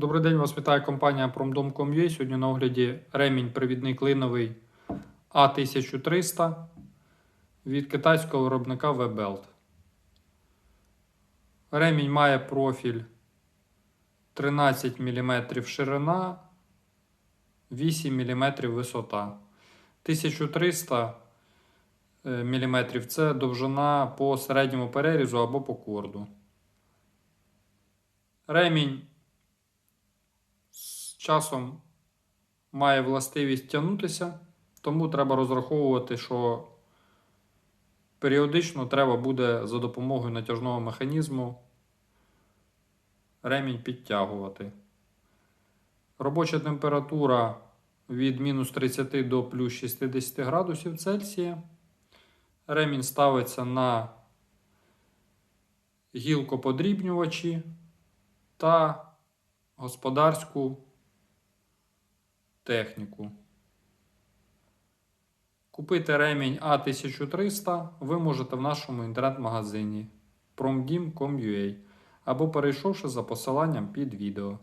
Добрий день, вас вітає компанія Promdom.com.ua. Сьогодні на огляді ремінь привідний клиновий А1300 від китайського виробника Webelt. Ремінь має профіль 13 мм ширина, 8 мм висота. 1300 мм це довжина по середньому перерізу або по корду. Ремінь часом має властивість тягнутися, тому треба розраховувати, що періодично треба буде за допомогою натяжного механізму ремінь підтягувати. Робоча температура від мінус 30 до плюс 60 градусів Цельсія. Ремінь ставиться на гілкоподрібнювачі та господарську техніку. Купити ремінь А1300 ви можете в нашому інтернет-магазині promdim.com.ua або перейшовши за посиланням під відео.